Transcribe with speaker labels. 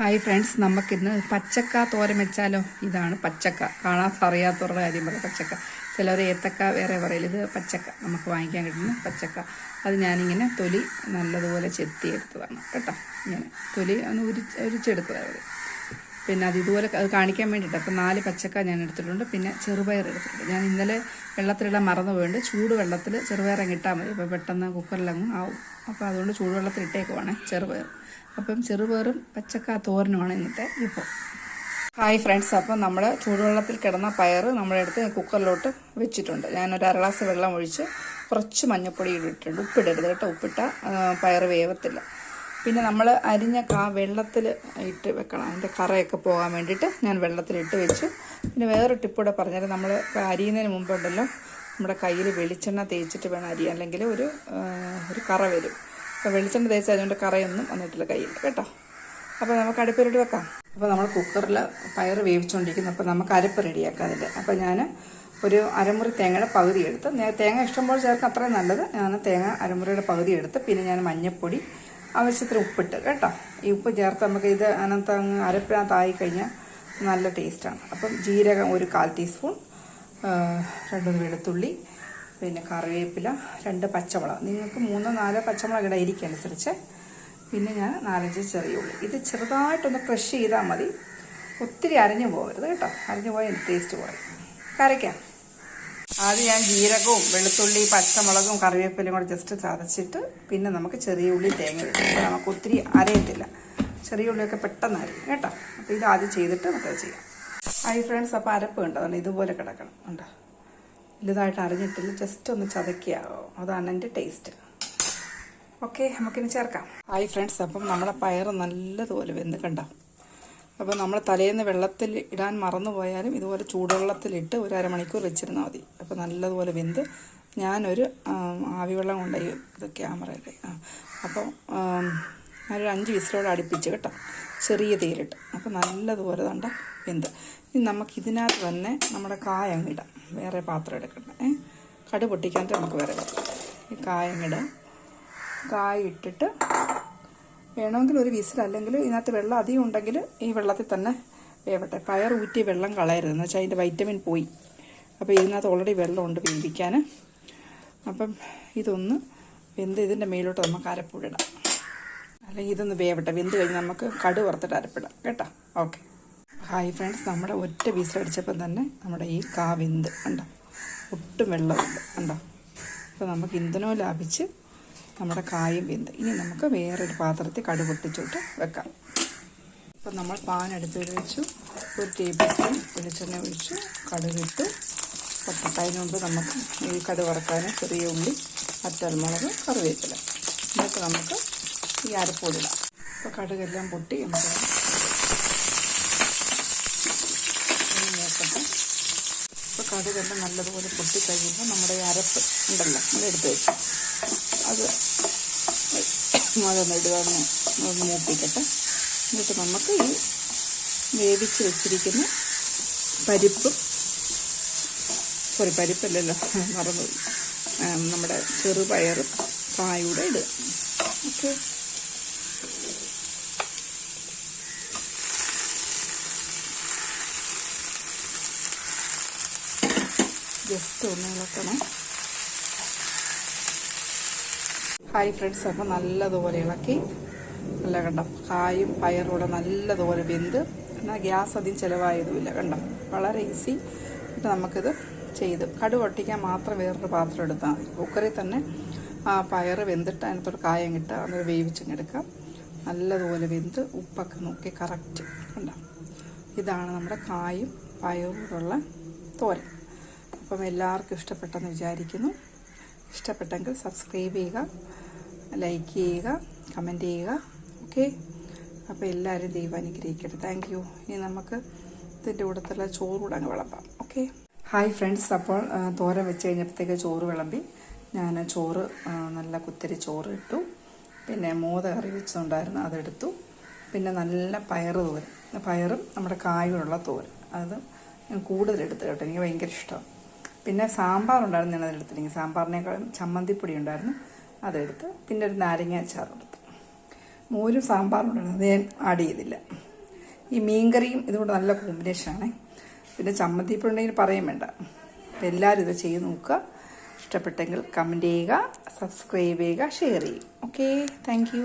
Speaker 1: Hi friends നമുക്കിന്ന് പച്ചക്ക തോരൻ വെച്ചാലോ? ഇതാണ് പച്ചക്ക. കാണാൻ അറിയാത്തവരുടെ കാര്യം പറയാം പച്ചക്ക. ചിലർ ഏത്തക്ക വേറെ പറയില്ല ഇത് പച്ചക്ക. നമുക്ക് വാങ്ങിക്കാൻ കിട്ടുന്ന പച്ചക്ക. അത് ഞാനിങ്ങനെ തൊലി നല്ലതുപോലെ ചെത്തിയെടുത്തതാണ് കേട്ടോ. ഇങ്ങനെ തൊലി ഒന്ന് ഉരി ഉരിച്ചെടുത്തതാണ് പിന്നെ അത് ഇതുപോലെ അത് കാണിക്കാൻ വേണ്ടിയിട്ട്. അപ്പം നാല് പച്ചക്ക ഞാൻ എടുത്തിട്ടുണ്ട്. പിന്നെ ചെറുപയർ എടുത്തിട്ടുണ്ട്. ഞാൻ ഇന്നലെ വെള്ളത്തിലിടാൻ മറന്നു പോയിട്ട് ചൂട് വെള്ളത്തിൽ ചെറുപയർ അങ്ങ് ഇട്ടാൽ മതി. അപ്പോൾ പെട്ടെന്ന് കുക്കറിലങ്ങ് ആവും. അപ്പോൾ അതുകൊണ്ട് ചൂടുവെള്ളത്തിൽ ഇട്ടേക്കുവാണ് ചെറുപയർ. അപ്പം ചെറുപയറും പച്ചക്ക തോരനുമാണ് ഇന്നത്തെ വിഭവം. ഹായ് ഫ്രണ്ട്സ് അപ്പം നമ്മൾ ചൂടുവെള്ളത്തിൽ കിടന്ന പയർ നമ്മളെടുത്ത് കുക്കറിലോട്ട് വെച്ചിട്ടുണ്ട്. ഞാനൊരു അര ഗ്ലാസ് വെള്ളം ഒഴിച്ച് കുറച്ച് മഞ്ഞൾപ്പൊടി ഇട്ടിട്ടുണ്ട്. ഉപ്പിടരുത് കേട്ടോ. ഉപ്പിട്ട പയർ വേവത്തില്ല. പിന്നെ നമ്മൾ അരിഞ്ഞ കാ വെള്ളത്തിൽ ഇട്ട് വെക്കണം. അതിന്റെ കറയൊക്കെ പോകാൻ വേണ്ടിയിട്ട് ഞാൻ വെള്ളത്തിൽ ഇട്ട് വെച്ചു. പിന്നെ വേറൊരു ടിപ്പൂടെ പറഞ്ഞാൽ നമ്മൾ അരിയുന്നതിന് മുമ്പുണ്ടല്ലോ. നമ്മുടെ കയ്യിൽ വെളിച്ചെണ്ണ തേച്ചിട്ട് വേണം അരി അല്ലെങ്കിൽ ഒരു ഒരു കറ വരും. അപ്പോൾ വെളിച്ചെണ്ണ തേച്ച് അതുകൊണ്ട് കറയൊന്നും വന്നിട്ടില്ല കയ്യിൽ. കേട്ടോ? അപ്പോൾ നമുക്ക് അടുപ്പിലിട്ട് വെക്കാം. അപ്പോൾ നമ്മൾ കുക്കറിൽ പയർ വേവിച്ചുകൊണ്ടിരിക്കുന്നു. അപ്പോൾ നമുക്ക് അരപ്പ് റെഡിയാക്കാം അതിന്റെ. അപ്പോൾ ഞാൻ ഒരു അരമുറി തേങ്ങയുടെ പകുതി എടുത്ത് തേങ്ങ ഇഷ്ടംപോലെ ചേർക്കാൻ അത്രയും നല്ലത്. ഞാൻ തേങ്ങ അരമുറിയുടെ പകുതി എടുത്ത് പിന്നെ ഞാൻ മഞ്ഞൾപ്പൊടി ആവശ്യത്തിന് ഉപ്പിട്ട്. കേട്ടോ? ഈ ഉപ്പ് ചേർത്ത് നമുക്ക് ഇത് അതിനകത്ത് അങ്ങ് അരപ്പിനകത്തായി കഴിഞ്ഞാൽ നല്ല ടേസ്റ്റാണ്. അപ്പം ജീരകം ഒരു കാൽ ടീസ്പൂൺ ആ, രണ്ട് വെളുത്തുള്ളി പിന്നെ കറിവേപ്പില രണ്ട് പച്ചമുളക്. നിങ്ങൾക്ക് മൂന്നോ നാലോ പച്ചമുളക് ഇട അനുസരിച്ച്. പിന്നെ ഞാൻ നാലഞ്ച് ചെറിയ ഉള്ളി. ഇത് ചെറുതായിട്ടൊന്ന് ക്രഷ് ചെയ്താൽ മതി. ഒത്തിരി അരഞ്ഞു പോകരുത് കേട്ടോ. അരഞ്ഞു പോയാൽ ടേസ്റ്റ് കുറയും. കരയ്ക്കാം ആദ്യം ഞാൻ ജീരകവും വെളുത്തുള്ളി പച്ചമുളകും കറിവേപ്പിലയും കൂടെ ജസ്റ്റ് ചതച്ചിട്ട് പിന്നെ നമുക്ക് ചെറിയ ഉള്ളി തേങ്ങ ഇടും. അപ്പോൾ നമുക്ക് ഒത്തിരി അരയത്തില്ല. ചെറിയ ഉള്ളിയൊക്കെ പെട്ടെന്ന് അരയും കേട്ടോ. അപ്പോൾ ഇത് ആദ്യം ചെയ്തിട്ട് നമുക്കത് ചെയ്യാം. ഹായ് ഫ്രണ്ട്സ് അപ്പോൾ അരപ്പ് കണ്ടോ? അതുകൊണ്ട് ഇതുപോലെ കിടക്കണം. ഉണ്ടോ വലുതായിട്ട് അറിഞ്ഞിട്ടില്ല. ജസ്റ്റ് ഒന്ന് ചതക്കിയാവോ അതാണ് എന്റെ ടേസ്റ്റ് ഓക്കെ നമുക്കിനി ചേർക്കാം. ഹായ് ഫ്രണ്ട്സ് അപ്പം നമ്മളെ പയർ നല്ലതുപോലെ വെന്ത് കണ്ട? അപ്പോൾ നമ്മൾ തലേന്ന് വെള്ളത്തിൽ ഇടാൻ മറന്നു പോയാലും ഇതുപോലെ ചൂടുവെള്ളത്തിലിട്ട് ഒരു അരമണിക്കൂർ വെച്ചിരുന്നാൽ മതി. അപ്പോൾ നല്ലതുപോലെ വെന്ത് ഞാനൊരു ആവിവെള്ളം കൊണ്ടുപോയി ഇത് ക്യാമറയിൽ ആ. അപ്പോൾ ഞാനൊരു അഞ്ച് വിസിലോടെ അടുപ്പിച്ച് കേട്ടോ. ചെറിയ തീയിലിട്ട് അപ്പോൾ നല്ലതുപോലെ തണ്ട വെന്ത്. ഇനി നമുക്ക് ഇതിനകത്ത് തന്നെ നമ്മുടെ കായ അങ്ങിടാം വേറെ പാത്രം എടുക്കണം ഏ? കടു പൊട്ടിക്കാനായിട്ട് നമുക്ക് വേറെ ഈ കായ അങ്ങിടാം കായ ഇട്ടിട്ട് വേണമെങ്കിൽ ഒരു വിസിൽ അല്ലെങ്കിൽ ഇതിനകത്ത് വെള്ളം അധികം ഉണ്ടെങ്കിൽ ഈ വെള്ളത്തിൽ തന്നെ വേവട്ടെ. പയർ ഊറ്റി വെള്ളം കളയരുത്. എന്ന് വെച്ചാൽ അതിന്റെ വൈറ്റമിൻ പോയി. അപ്പോൾ ഇതിനകത്ത് ഓൾറെഡി വെള്ളമുണ്ട് വേവിക്കാൻ. അപ്പം ഇതൊന്ന് വെന്ത് ഇതിന്റെ മേലോട്ട് നമുക്ക് അരപ്പുഴിടാം അല്ലെങ്കിൽ ഇതൊന്ന് വേവട്ടെ. വെന്ത് കഴിഞ്ഞ് നമുക്ക് കടു വറുത്തിട്ട് അരപ്പിടാം കേട്ടോ? ഓക്കെ ഹായ് ഫ്രണ്ട്സ് നമ്മുടെ ഒറ്റ വിസിലടിച്ചപ്പം തന്നെ നമ്മുടെ ഈ കാ വെന്ത് ഉണ്ടോ ഒട്ടും വെള്ളമുണ്ട് ഉണ്ടോ അപ്പോൾ നമുക്ക് ഇന്ധനവും ലാഭിച്ച് നമ്മുടെ കായും വെന്ത്. ഇനി നമുക്ക് വേറൊരു പാത്രത്തിൽ കടു പൊട്ടിച്ചിട്ട് വെക്കാം. അപ്പം നമ്മൾ പാൻ അടുപ്പിൽ വെച്ചു. ഒരു ടേബിൾ സ്പൂൺ വെളിച്ചെണ്ണ ഒഴിച്ചു കടുകിട്ട് പൊട്ടട്ടതിന് മുമ്പ് നമുക്ക് ഈ കടു വറക്കാൻ ചെറിയ ഉള്ളി അറ്റൽമുളക് കറിവേപ്പില. എന്നിട്ട് നമുക്ക് ഈ അരപ്പൊടിടാം അപ്പോൾ കടുകെല്ലാം പൊട്ടി നമുക്ക് ഇനി നോക്കട്ടെ ഇപ്പോൾ തന്നെ നല്ലതുപോലെ പൊട്ടിക്കഴിയുമ്പോൾ നമ്മുടെ ഈ അരപ്പ് ഉണ്ടല്ലോ അത് എടുത്ത് വെച്ചു അത് അതൊന്ന് ഇടുക ഒന്ന് ഒന്ന് മൂപ്പിക്കട്ടെ. എന്നിട്ട് നമുക്ക് ഈ വേവിച്ച് വെച്ചിരിക്കുന്ന പരിപ്പ് സോറി പരിപ്പല്ലല്ലോ മറന്നു നമ്മുടെ ചെറുപയറും കായൂടെ ഇടുക. ഓക്കെ. ജസ്റ്റ് ഒന്ന് ഇളക്കണം. ഹായ് ഫ്രണ്ട്സ് അപ്പോൾ നല്ലതുപോലെ ഇളക്കി. നല്ല കണ്ടം? കായും പയറും കൂടെ നല്ലതുപോലെ വെന്ത്. എന്നാൽ ഗ്യാസ് അധികം ചിലവായതുമില്ല കണ്ടം? വളരെ ഈസി എന്നിട്ട് നമുക്കിത് ചെയ്ത് കടു ഒട്ടിക്കാൻ മാത്രം വേറൊരു പാത്രം എടുത്താൽ മതി. കുക്കറിൽ തന്നെ ആ പയർ വെന്തിട്ട് അതിനകത്തോട് കായം കിട്ടുക അങ്ങനെ വേവിച്ചിങ്ങെടുക്കാം നല്ലതുപോലെ വെന്ത് ഉപ്പൊക്കെ നോക്കി കറക്റ്റ് കണ്ട? ഇതാണ് നമ്മുടെ കായും പയറൂടുള്ള തോരൻ. അപ്പം എല്ലാവർക്കും ഇഷ്ടപ്പെട്ടെന്ന് വിചാരിക്കുന്നു. ഇഷ്ടപ്പെട്ടെങ്കിൽ സബ്സ്ക്രൈബ് ചെയ്യുക ലൈക്ക് ചെയ്യുക കമന്റ് ചെയ്യുക. ഓക്കെ അപ്പോൾ എല്ലാവരും ദൈവം അനുഗ്രഹിക്കട്ടെ. താങ്ക് യു ഇനി നമുക്ക് ഇതിന്റെ കൂടത്തുള്ള ചോറ് അങ്ങ് വിളമ്പാം. ഓക്കെ ഹായ് ഫ്രണ്ട്സ് അപ്പോൾ തോര വെച്ച് കഴിഞ്ഞപ്പോഴത്തേക്ക് ചോറ് വിളമ്പി. ഞാൻ ചോറ് നല്ല കുത്തിരി ചോറ് ഇട്ടു. പിന്നെ മോത കറി വെച്ചതുണ്ടായിരുന്നു അതെടുത്തു. പിന്നെ നല്ല പയറ് തോരൻ. പയറും നമ്മുടെ കായുള്ള തോരൻ. അത് ഞാൻ കൂടുതലെടുത്ത് കേട്ടോ. എനിക്ക് ഭയങ്കര ഇഷ്ടമാണ്. പിന്നെ സാമ്പാർ ഉണ്ടായിരുന്നു ഞാൻ അതെടുത്തില്ലെങ്കിൽ സാമ്പാറിനേക്കാളും ചമ്മന്തിപ്പൊടി ഉണ്ടായിരുന്നു. അതെടുത്ത് പിന്നെ ഒരു നാരങ്ങ അച്ചാർ എടുത്തു മോരും സാമ്പാറും ഉണ്ടായിരുന്നു. അത് ഞാൻ ആഡ് ചെയ്തില്ല. ഈ മീൻകറിയും ഇതുകൊണ്ട് നല്ല കോമ്പിനേഷനാണ് പിന്നെ ചമ്മന്തിപ്പൊടി ഉണ്ടെങ്കിൽ പറയാൻ വേണ്ട. എല്ലാവരും ഇത് ചെയ്ത് നോക്കുക. ഇഷ്ടപ്പെട്ടെങ്കിൽ കമന്റ് ചെയ്യുക സബ്സ്ക്രൈബ് ചെയ്യുക ഷെയർ ചെയ്യുക. Okay thank